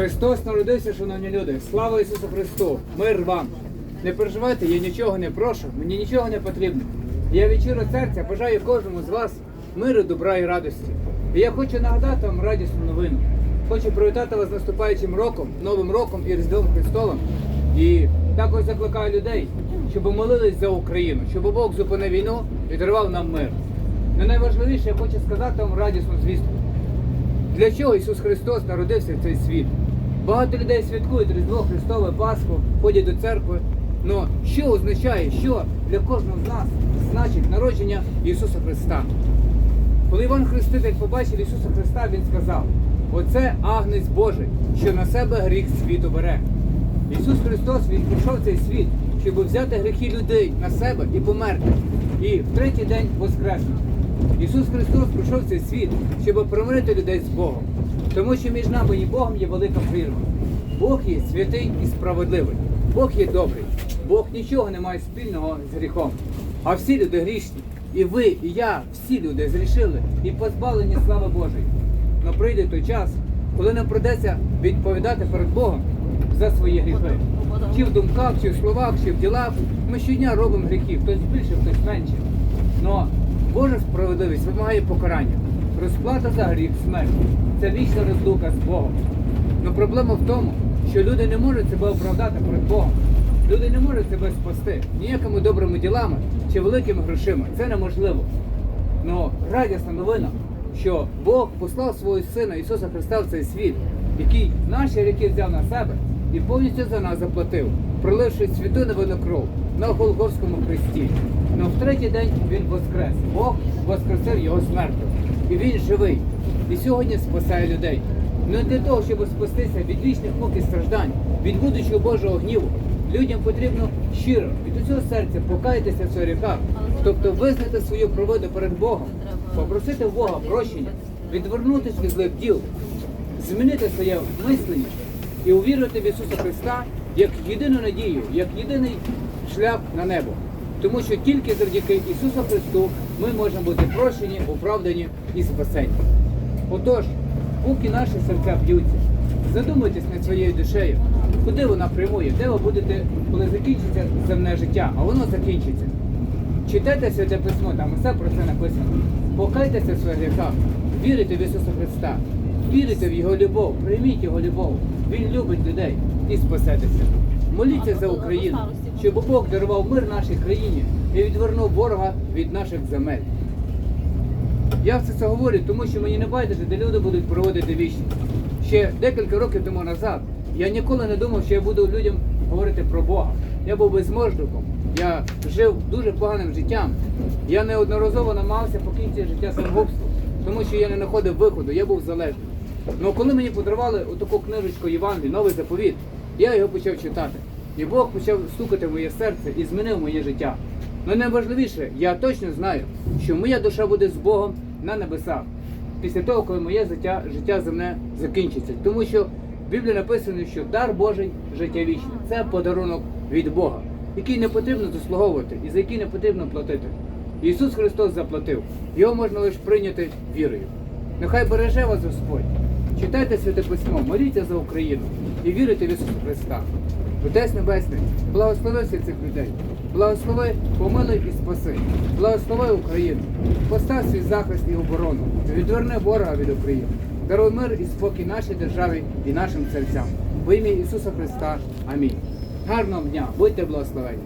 Христос народився, шановні люди. Слава Ісусу Христу! Мир вам! Не переживайте, я нічого не прошу, мені нічого не потрібно. Я від щиро серця бажаю кожному з вас миру, добра і радості. І я хочу нагадати вам радісну новину. Хочу привітати вас з наступаючим роком, Новим роком і Різдвом Христовим. І також закликаю людей, щоб молились за Україну, щоб Бог зупинив війну і дарував нам мир. Но найважливіше, я хочу сказати вам радісну звістку. Для чого Ісус Христос народився в цей світ? Багато людей святкують Різдво Христове, Пасху, ходять до церкви. Но що означає, що для кожного з нас значить народження Ісуса Христа? Коли Іван Хреститель побачив Ісуса Христа, Він сказав: Оце агнець Божий, що на себе гріх світу бере. Ісус Христос Він прийшов цей світ, щоб взяти гріхи людей на себе і померти, і в третій день воскреснути. Ісус Христос прийшов цей світ, щоб примирити людей з Богом. Тому що між нами і Богом є велика прірва. Бог є святий і справедливий. Бог є добрий. Бог нічого не має спільного з гріхом. А всі люди грішні. І ви, і я, всі люди зрішили і позбавлені слави Божої. Но прийде той час, коли нам придеться відповідати перед Богом за свої гріхи. Чи в думках, чи в словах, чи в ділах. Ми щодня робимо гріхи, хтось більше, хтось менше. Но Божа справедливість вимагає покарання. Розплата за гріх смерть. Це вічна розлука з Богом. Но проблема в тому, що люди не можуть себе оправдати перед Богом. Люди не можуть себе спасти ніякими добрими ділами чи великими грошима. Це неможливо. Но радісна новина, що Бог послав свого Сина Ісуса Христа в цей світ, який наші ріки взяв на себе і повністю за нас заплатив, проливши святу невинну кров на Голгофському хресті. Но в третій день Він воскрес. Бог воскресив його смертю. І він живий. І сьогодні спасає людей. Не для того, щоб спастися від вічних мук і страждань, від будучого Божого гніву. Людям потрібно щиро від усього серця покаятися в своїх гріхах, тобто визнати свою провину перед Богом, попросити Бога прощення, відвернутися від злих діл, змінити своє мислення і увірувати в Ісуса Христа як єдину надію, як єдиний шлях на небо. Тому що тільки завдяки Ісусу Христу ми можемо бути прощені, оправдані і спасені. Отож, поки наші серця б'ються, задумайтесь над своєю душею, куди вона прямує, де ви будете, коли закінчиться земне життя, а воно закінчиться. Читайте святе письмо, там усе про це написано. Покайтеся в своїх гріхах, вірите в Ісуса Христа, вірите в Його любов, прийміть Його любов. Він любить людей і спасетеся. Моліться за Україну, щоб Бог дарував мир нашій країні і відвернув ворога від наших земель. Я все це говорю, тому що мені не байдуже, де люди будуть проводити вічність. Ще декілька років тому назад я ніколи не думав, що я буду людям говорити про Бога. Я був безможником, я жив дуже поганим життям. Я неодноразово намагався покінчити життя самогубством, тому що я не знаходив виходу, я був залежний. Ну коли мені подарували отаку книжечку Євангелій, новий заповіт, я його почав читати. І Бог почав стукати моє серце і змінив моє життя. Ну найважливіше, я точно знаю, що моя душа буде з Богом на небесах після того, коли моє життя, життя земне закінчиться. Тому що в Біблії написано, що дар Божий життя вічне це подарунок від Бога, який не потрібно заслуговувати і за який не потрібно платити. Ісус Христос заплатив. Його можна лише прийняти вірою. Нехай береже вас Господь. Читайте святе письмо, моліться за Україну і вірите в Ісуса Христа. Отець Небесний, благослови всіх цих людей. Благослови, помилуй і спаси. Благослови Україну. Постав свій захист і оборону. Відверни ворога від України. Даруй мир і спокій нашій державі і нашим серцям. Во ім'я Ісуса Христа. Амінь. Гарного дня, будьте благословені.